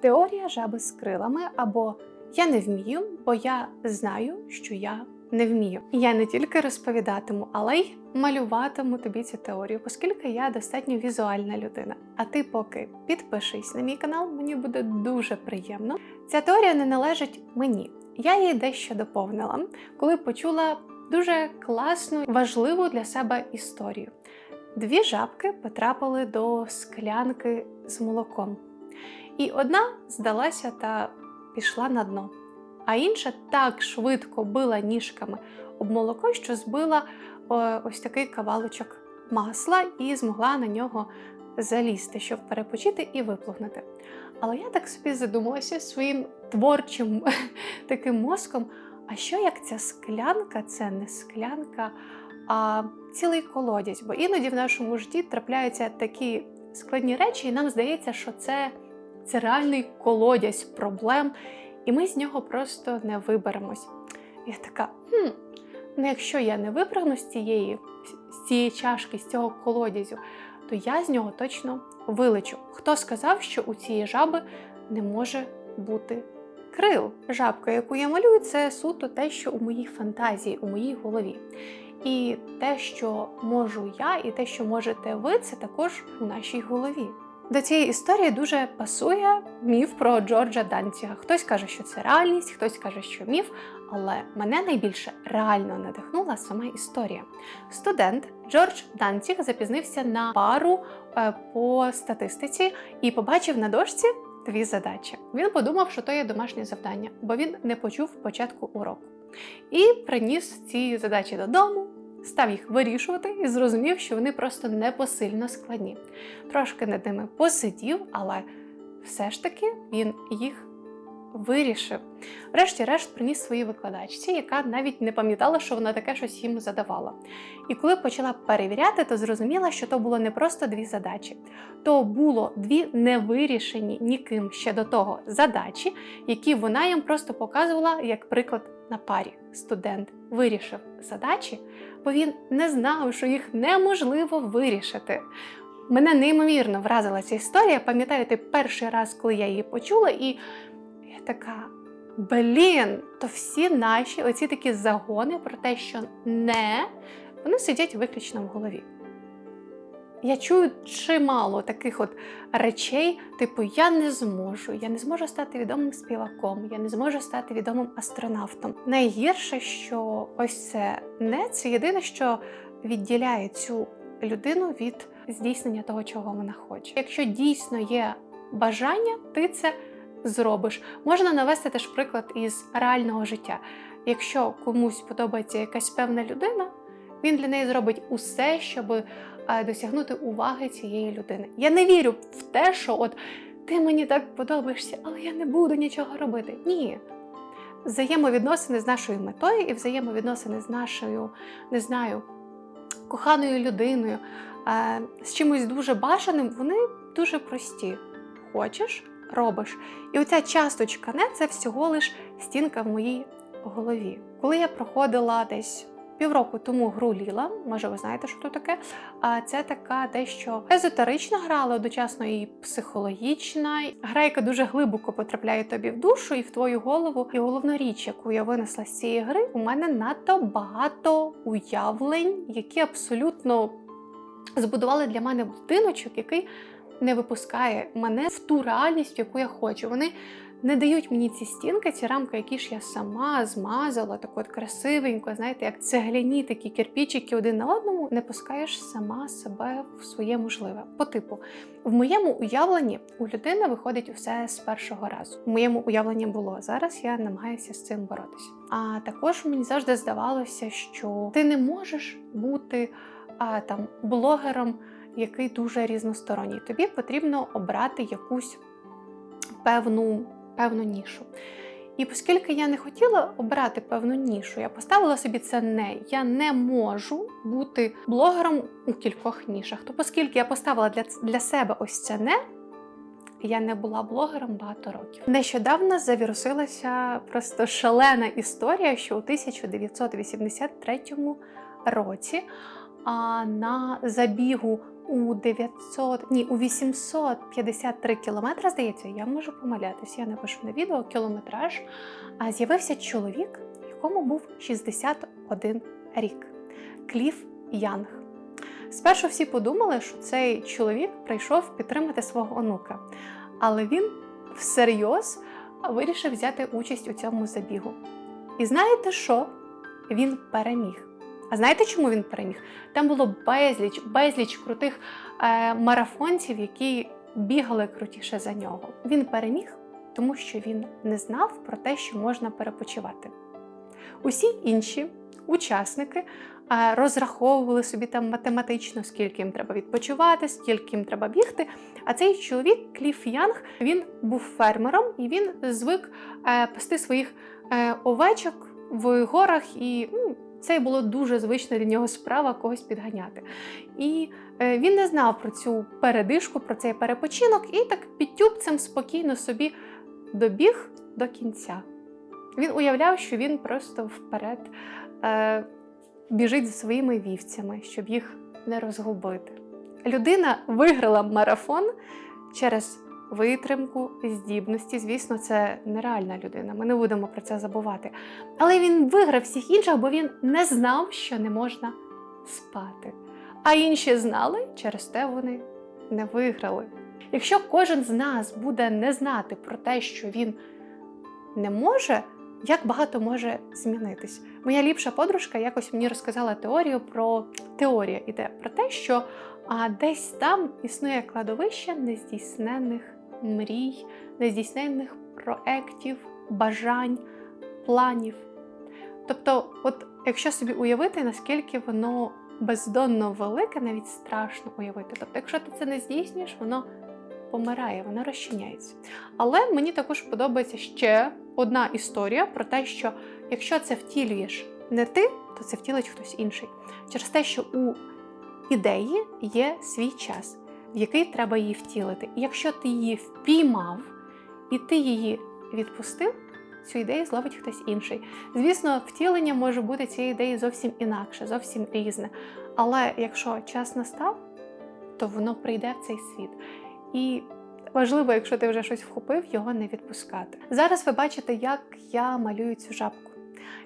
Теорія жаби з крилами або я не вмію, бо я знаю, що я не вмію. Я не тільки розповідатиму, але й малюватиму тобі цю теорію, оскільки я достатньо візуальна людина. А ти поки підпишись на мій канал, мені буде дуже приємно. Ця теорія не належить мені. Я її дещо доповнила, коли почула дуже класну, важливу для себе історію. Дві жабки потрапили до склянки з молоком. І одна здалася та пішла на дно, а інша так швидко била ніжками об молоко, що збила ось такий кавалочок масла і змогла на нього залізти, щоб перепочити і виплугнути. Але я так собі задумалася своїм творчим таким мозком. А що як ця склянка це не склянка, а цілий колодязь? Бо іноді в нашому житті трапляються такі складні речі, і нам здається, що це, це реальний колодязь проблем, і ми з нього просто не виберемось. Я така, хм, ну якщо я не випрыгну з цієї, з цієї чашки, з цього колодязю, то я з нього точно вилечу. Хто сказав, що у цієї жаби не може бути крил? Жабка, яку я малюю, це суто те, що у моїй фантазії, у моїй голові. І те, що можу я, і те, що можете ви, це також у нашій голові. До цієї історії дуже пасує міф про Джорджа Данціга. Хтось каже, що це реальність, хтось каже, що міф, але мене найбільше реально надихнула сама історія. Студент Джордж Данціг запізнився на пару е, по статистиці і побачив на дошці дві задачі. Він подумав, що то є домашнє завдання, бо він не почув початку уроку. І приніс ці задачі додому, став їх вирішувати і зрозумів, що вони просто непосильно складні. Трошки над ними посидів, але все ж таки він їх вирішив. Врешті-решт приніс своїй викладачці, яка навіть не пам'ятала, що вона таке щось їм задавала. І коли почала перевіряти, то зрозуміла, що то було не просто дві задачі, то було дві невирішені ніким ще до того задачі, які вона їм просто показувала як приклад на парі. Студент вирішив задачі, бо він не знав, що їх неможливо вирішити. Мене неймовірно вразила ця історія. Пам'ятаю, ти перший раз, коли я її почула, і я така. Блін, то всі наші оці такі загони про те, що не, вони сидять виключно в голові. Я чую чимало таких от речей, типу, я не зможу, я не зможу стати відомим співаком, я не зможу стати відомим астронавтом. Найгірше, що ось це не це єдине, що відділяє цю людину від здійснення того, чого вона хоче. Якщо дійсно є бажання, ти це зробиш. Можна навести теж приклад із реального життя. Якщо комусь подобається якась певна людина, він для неї зробить усе, щоб е, досягнути уваги цієї людини. Я не вірю в те, що от ти мені так подобаєшся, але я не буду нічого робити. Ні. Взаємовідносини з нашою метою і взаємовідносини з нашою, не знаю, коханою людиною, е, з чимось дуже бажаним, вони дуже прості. Хочеш, робиш. І оця часточка не це всього лиш стінка в моїй голові. Коли я проходила десь півроку тому гру Ліла, може, ви знаєте, що це таке. А це така дещо езотерична гра, але одночасно і психологічна. Гра, яка дуже глибоко потрапляє тобі в душу і в твою голову. І головна річ, яку я винесла з цієї гри, у мене надто багато уявлень, які абсолютно збудували для мене будиночок, який не випускає мене в ту реальність, яку я хочу. Вони не дають мені ці стінки, ці рамки, які ж я сама змазала, так от красивенько, знаєте, як цегляні такі кирпічики один на одному, не пускаєш сама себе в своє можливе. По типу, в моєму уявленні у людини виходить усе з першого разу. У моєму уявленні було зараз. Я намагаюся з цим боротися. А також мені завжди здавалося, що ти не можеш бути а, там блогером який дуже різносторонній. Тобі потрібно обрати якусь певну, певну нішу. І оскільки я не хотіла обрати певну нішу, я поставила собі це не. Я не можу бути блогером у кількох нішах. То, оскільки я поставила для, для себе ось це не. Я не була блогером багато років. Нещодавно завірусилася просто шалена історія, що у 1983 році а, на забігу у 900, ні, у 853 кілометри, здається, я можу помилятися, я напишу на відео кілометраж. А з'явився чоловік, якому був 61 рік Кліф Янг. Спершу всі подумали, що цей чоловік прийшов підтримати свого онука, але він всерйоз вирішив взяти участь у цьому забігу. І знаєте що? Він переміг. А знаєте, чому він переміг? Там було безліч, безліч крутих е, марафонців, які бігали крутіше за нього. Він переміг, тому що він не знав про те, що можна перепочивати. Усі інші учасники е, розраховували собі там математично, скільки їм треба відпочивати, скільки їм треба бігти. А цей чоловік, Кліф Янг, він був фермером і він звик е, пасти своїх е, овечок в горах і. Ну, це було дуже звична для нього справа когось підганяти. І е, він не знав про цю передишку, про цей перепочинок, і так підтюбцем спокійно собі добіг до кінця. Він уявляв, що він просто вперед е, біжить за своїми вівцями, щоб їх не розгубити. Людина виграла марафон через витримку, здібності. Звісно, це нереальна людина. Ми не будемо про це забувати. Але він виграв всіх інших, бо він не знав, що не можна спати. А інші знали, через те вони не виграли. Якщо кожен з нас буде не знати про те, що він не може, як багато може змінитись. Моя ліпша подружка якось мені розказала теорію про теорія іде про те, що а, десь там існує кладовище нездійсненних мрій, нездійсненних проєктів, бажань, планів. Тобто, от якщо собі уявити, наскільки воно бездонно велике, навіть страшно уявити. Тобто, якщо ти це не здійснюєш, воно помирає, воно розчиняється. Але мені також подобається ще одна історія про те, що якщо це втілюєш не ти, то це втілить хтось інший. Через те, що у ідеї є свій час, в який треба її втілити. І якщо ти її впіймав і ти її відпустив, цю ідею зловить хтось інший. Звісно, втілення може бути цієї ідеї зовсім інакше, зовсім різне. Але якщо час настав, то воно прийде в цей світ. І важливо, якщо ти вже щось вхопив, його не відпускати. Зараз ви бачите, як я малюю цю жабку.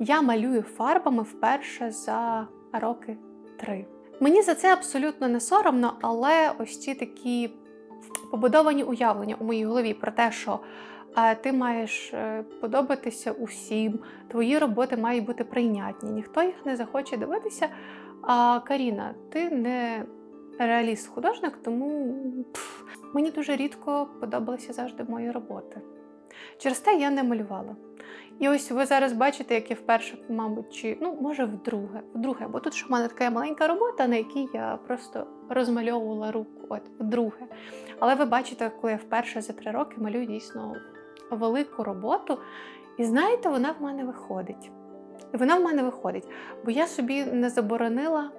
Я малюю фарбами вперше за роки три. Мені за це абсолютно не соромно, але ось ці такі побудовані уявлення у моїй голові про те, що е, ти маєш е, подобатися усім, твої роботи мають бути прийнятні, ніхто їх не захоче дивитися. А Каріна, ти не реаліст-художник, тому пф, мені дуже рідко подобалися завжди мої роботи. Через те я не малювала. І ось ви зараз бачите, як я вперше, мабуть, чи ну, може, вдруге, вдруге, бо тут ж у мене така маленька робота, на якій я просто розмальовувала руку, от вдруге. Але ви бачите, коли я вперше за три роки малюю дійсно велику роботу, і знаєте, вона в мене виходить. І вона в мене виходить, бо я собі не заборонила.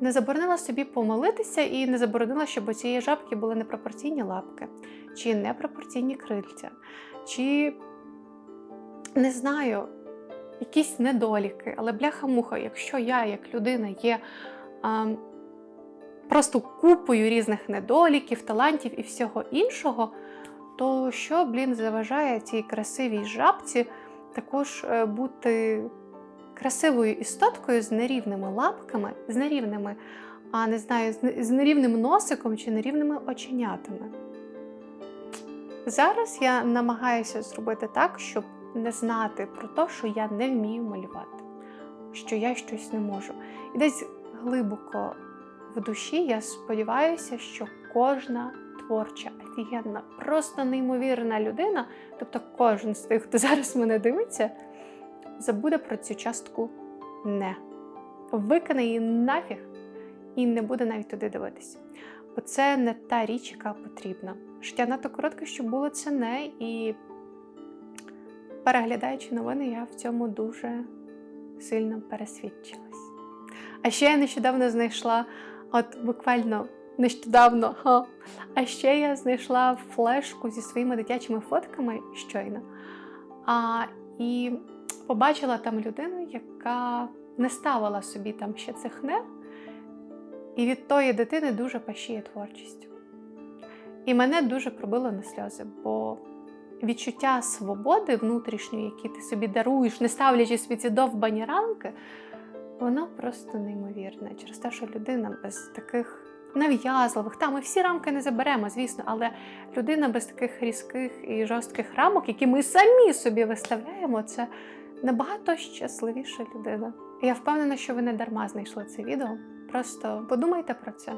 Не заборонила собі помилитися і не заборонила, щоб у цієї жабки були непропорційні лапки, чи непропорційні крильця, чи не знаю, якісь недоліки. Але бляха-муха, якщо я, як людина, є а, просто купою різних недоліків, талантів і всього іншого, то що, блін, заважає цій красивій жабці також е, бути красивою істоткою з нерівними лапками, з нерівними, а не знаю, з нерівним носиком чи нерівними оченятами. Зараз я намагаюся зробити так, щоб не знати про те, що я не вмію малювати, що я щось не можу. І десь глибоко в душі я сподіваюся, що кожна творча, офігенна, просто неймовірна людина, тобто кожен з тих, хто зараз мене дивиться, забуде про цю частку не. Викине її нафіг і не буде навіть туди дивитися. Бо це не та річ, яка потрібна. Життя надто коротке, щоб було це не, і переглядаючи новини, я в цьому дуже сильно пересвідчилась. А ще я нещодавно знайшла, от буквально нещодавно, ха, а ще я знайшла флешку зі своїми дитячими фотками щойно. А, І побачила там людину, яка не ставила собі там ще цих не, І від тої дитини дуже пащіє творчість. І мене дуже пробило на сльози, бо відчуття свободи внутрішньої, які ти собі даруєш, не ставлячи свої ці довбані рамки, воно просто неймовірне. Через те, що людина без таких нав'язливих, та ми всі рамки не заберемо, звісно, але людина без таких різких і жорстких рамок, які ми самі собі виставляємо, це набагато щасливіша людина. Я впевнена, що ви не дарма знайшли це відео. Просто подумайте про це,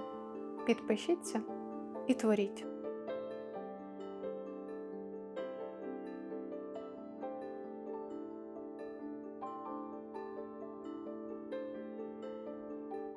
підпишіться і творіть.